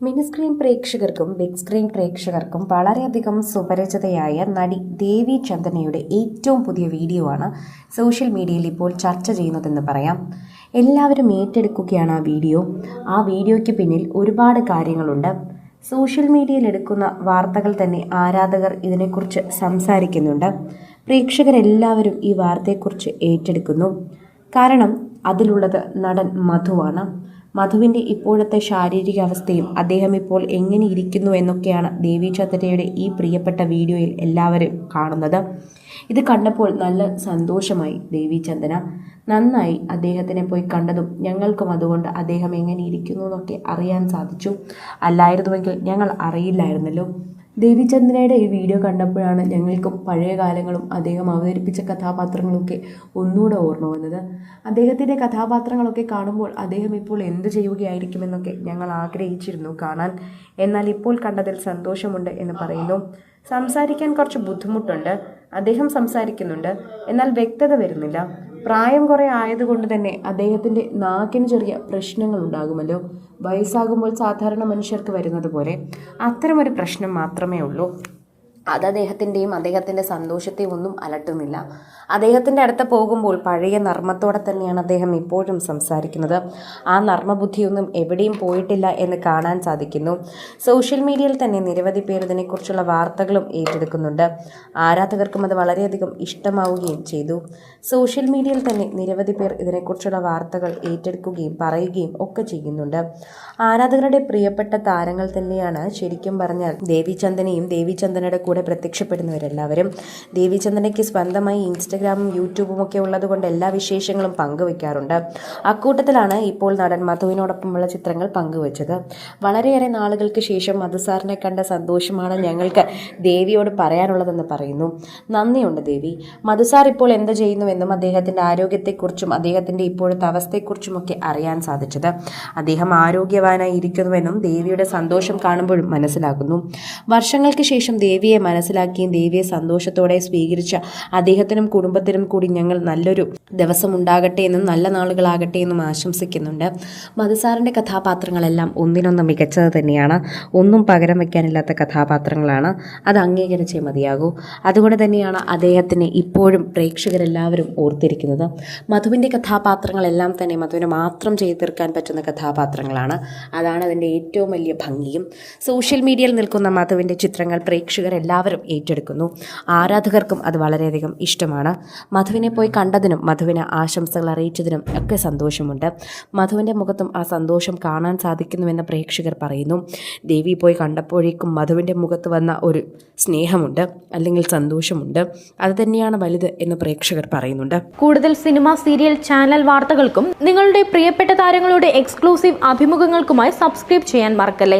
Mini screen പ്രേക്ഷകർക്കും big screen പ്രേക്ഷകർക്കും വളരെയധികം സുപരിചിതയായ നടി ദേവി ചന്ദനയുടെ ഏറ്റവും പുതിയ വീഡിയോ ആണ് സോഷ്യൽ മീഡിയയിൽ ഇപ്പോൾ ചർച്ച ചെയ്യുന്നതെന്ന് പറയാം. എല്ലാവരും ഏറ്റെടുക്കുകയാണ് ആ വീഡിയോ. ആ വീഡിയോയ്ക്ക് പിന്നിൽ ഒരുപാട് കാര്യങ്ങളുണ്ട്. സോഷ്യൽ മീഡിയയിൽ എടുക്കുന്ന വാർത്തകൾ തന്നെ ആരാധകർ ഇതിനെക്കുറിച്ച് സംസാരിക്കുന്നുണ്ട്. പ്രേക്ഷകരെല്ലാവരും ഈ വാർത്തയെക്കുറിച്ച് ഏറ്റെടുക്കുന്നു. കാരണം അതിലുള്ളത് നടൻ മധുവാണ് മധുവിന്റെ ഇപ്പോഴത്തെ ശാരീരിക അവസ്ഥയും അദ്ദേഹം ഇപ്പോൾ എങ്ങനെ ഇരിക്കുന്നു എന്നൊക്കെയാണ് ദേവി ചന്ദ്രയുടെ ഈ പ്രിയപ്പെട്ട വീഡിയോയിൽ എല്ലാവരും കാണുന്നത്. ഇത് കണ്ടപ്പോൾ നല്ല സന്തോഷമായി ദേവി ചന്ദന. നന്നായി അദ്ദേഹത്തിനെ പോയി കണ്ടതും ഞങ്ങൾക്കും അതുകൊണ്ട് അദ്ദേഹം എങ്ങനെ ഇരിക്കുന്നു എന്നൊക്കെ അറിയാൻ സാധിച്ചു. അല്ലായിരുന്നുവെങ്കിൽ ഞങ്ങൾ അറിയില്ലായിരുന്നല്ലോ. ദേവിചന്ദ്രയുടെ ഈ വീഡിയോ കണ്ടപ്പോഴാണ് ഞങ്ങൾക്കും പഴയ കാലങ്ങളും അദ്ദേഹം അവതരിപ്പിച്ച കഥാപാത്രങ്ങളൊക്കെ ഒന്നുകൂടെ ഓർമ്മ വന്നത്. അദ്ദേഹത്തിന്റെ കഥാപാത്രങ്ങളൊക്കെ കാണുമ്പോൾ അദ്ദേഹം ഇപ്പോൾ എന്ത് ചെയ്യുകയായിരിക്കുമെന്നൊക്കെ ഞങ്ങൾ ആഗ്രഹിച്ചിരുന്നു കാണാൻ. എന്നാൽ ഇപ്പോൾ കണ്ടതിൽ സന്തോഷമുണ്ട് എന്ന് പറയുന്നു. സംസാരിക്കാൻ കുറച്ച് ബുദ്ധിമുട്ടുണ്ട്. അദ്ദേഹം സംസാരിക്കുന്നുണ്ട്. എന്നാൽ വ്യക്തത വരുന്നില്ല. പ്രായം കുറേ ആയതുകൊണ്ട് തന്നെ അദ്ദേഹത്തിന്റെ നാക്കിന് ചെറിയ പ്രശ്നങ്ങൾ ഉണ്ടാകുമല്ലോ വയസ്സാകുമ്പോൾ സാധാരണ മനുഷ്യർക്ക് വരുന്നത് പോലെ അത്തരമൊരു പ്രശ്നം മാത്രമേ ഉള്ളൂ. അത് അദ്ദേഹത്തിന്റെയും അദ്ദേഹത്തിന്റെ സന്തോഷത്തെയും ഒന്നും അലട്ടുന്നില്ല. അദ്ദേഹത്തിന്റെ അടുത്ത് പോകുമ്പോൾ പഴയ നർമ്മത്തോടെ തന്നെയാണ് അദ്ദേഹം ഇപ്പോഴും സംസാരിക്കുന്നത്. ആ നർമ്മബുദ്ധിയൊന്നും എവിടെയും പോയിട്ടില്ല എന്ന് കാണാൻ സാധിക്കുന്നു. സോഷ്യൽ മീഡിയയിൽ തന്നെ നിരവധി പേർ ഇതിനെക്കുറിച്ചുള്ള വാർത്തകളും ഏറ്റെടുക്കുന്നുണ്ട്. ആരാധകർക്കും അത് വളരെയധികം ഇഷ്ടമാവുകയും ചെയ്തു. സോഷ്യൽ മീഡിയയിൽ തന്നെ നിരവധി പേർ ഇതിനെക്കുറിച്ചുള്ള വാർത്തകൾ ഏറ്റെടുക്കുകയും പറയുകയും ഒക്കെ ചെയ്യുന്നുണ്ട്. ആരാധകരുടെ പ്രിയപ്പെട്ട താരങ്ങൾ തന്നെയാണ് ശരിക്കും പറഞ്ഞാൽ ദേവിചന്ദനെയും ദേവിചന്ദനയുടെ കൂടെ പ്രത്യക്ഷപ്പെടുന്നവരെല്ലാവരും. ദേവിചന്ദ്രനയ്ക്ക് സ്വന്തമായി ഇൻസ്റ്റഗ്രാമും യൂട്യൂബും ഒക്കെ ഉള്ളതുകൊണ്ട് എല്ലാ വിശേഷങ്ങളും പങ്കുവെക്കാറുണ്ട്. അക്കൂട്ടത്തിലാണ് ഇപ്പോൾ നടൻ മധുവിനോടൊപ്പമുള്ള ചിത്രങ്ങൾ പങ്കുവച്ചത്. വളരെയേറെ നാളുകൾക്ക് ശേഷം മധു സാറിനെ കണ്ട സന്തോഷമാണ് ഞങ്ങൾക്ക് ദേവിയോട് പറയാനുള്ളതെന്ന് പറയുന്നു. നന്ദിയുണ്ട് ദേവി. മധു സാർ ഇപ്പോൾ എന്ത് ചെയ്യുന്നുവെന്നും അദ്ദേഹത്തിന്റെ ആരോഗ്യത്തെക്കുറിച്ചും അദ്ദേഹത്തിന്റെ ഇപ്പോഴത്തെ അവസ്ഥയെക്കുറിച്ചുമൊക്കെ അറിയാൻ സാധിച്ചത്. അദ്ദേഹം ആരോഗ്യവാനായി ഇരിക്കുന്നുവെന്നും ദേവിയുടെ സന്തോഷം കാണുമ്പോഴും മനസ്സിലാക്കുന്നു. വർഷങ്ങൾക്ക് ശേഷം ദേവിയെ മനസ്സിലാക്കിയും ദേവിയെ സന്തോഷത്തോടെ സ്വീകരിച്ച അദ്ദേഹത്തിനും കുടുംബത്തിനും കൂടി ഞങ്ങൾ നല്ലൊരു ദിവസം ഉണ്ടാകട്ടെ എന്നും നല്ല നാളുകളാകട്ടെ എന്നും ആശംസിക്കുന്നുണ്ട്. മധുസാറിന്റെ കഥാപാത്രങ്ങളെല്ലാം ഒന്നിനൊന്ന് മികച്ചത് തന്നെയാണ്. ഒന്നും പകരം വയ്ക്കാനില്ലാത്ത കഥാപാത്രങ്ങളാണ്. അത് അംഗീകരിച്ചേ മതിയാകൂ. അതുകൊണ്ട് തന്നെയാണ് അദ്ദേഹത്തിനെ ഇപ്പോഴും പ്രേക്ഷകരെല്ലാവരും ഓർത്തിരിക്കുന്നത്. മധുവിന്റെ കഥാപാത്രങ്ങളെല്ലാം തന്നെ മധുവിന് മാത്രം ചെയ്തു തീർക്കാൻ പറ്റുന്ന കഥാപാത്രങ്ങളാണ്. അതാണ് അതിന്റെ ഏറ്റവും വലിയ ഭംഗിയും. സോഷ്യൽ മീഡിയയിൽ നിൽക്കുന്ന മധുവിന്റെ ചിത്രങ്ങൾ പ്രേക്ഷകരെല്ലാവരും ഏറ്റെടുക്കുന്നു. ആരാധകർക്കും അത് വളരെയധികം ഇഷ്ടമാണ്. മധുവിനെ പോയി കണ്ടതിനും മധുവിനെ ആശംസകൾ അറിയിച്ചതിനും ഒക്കെ സന്തോഷമുണ്ട്. മധുവിന്റെ മുഖത്തും ആ സന്തോഷം കാണാൻ സാധിക്കുന്നുവെന്ന് പ്രേക്ഷകർ പറയുന്നു. ദേവി പോയി കണ്ടപ്പോഴേക്കും മധുവിന്റെ മുഖത്ത് വന്ന ഒരു സ്നേഹമുണ്ട് അല്ലെങ്കിൽ സന്തോഷമുണ്ട്. അത് തന്നെയാണ് വലുത് എന്ന് പ്രേക്ഷകർ പറയുന്നുണ്ട്. കൂടുതൽ സിനിമ സീരിയൽ ചാനൽ വാർത്തകൾക്കും നിങ്ങളുടെ പ്രിയപ്പെട്ട താരങ്ങളുടെ എക്സ്ക്ലൂസീവ് അഭിമുഖങ്ങൾക്കുമായി സബ്സ്ക്രൈബ് ചെയ്യാൻ മറക്കല്ലേ?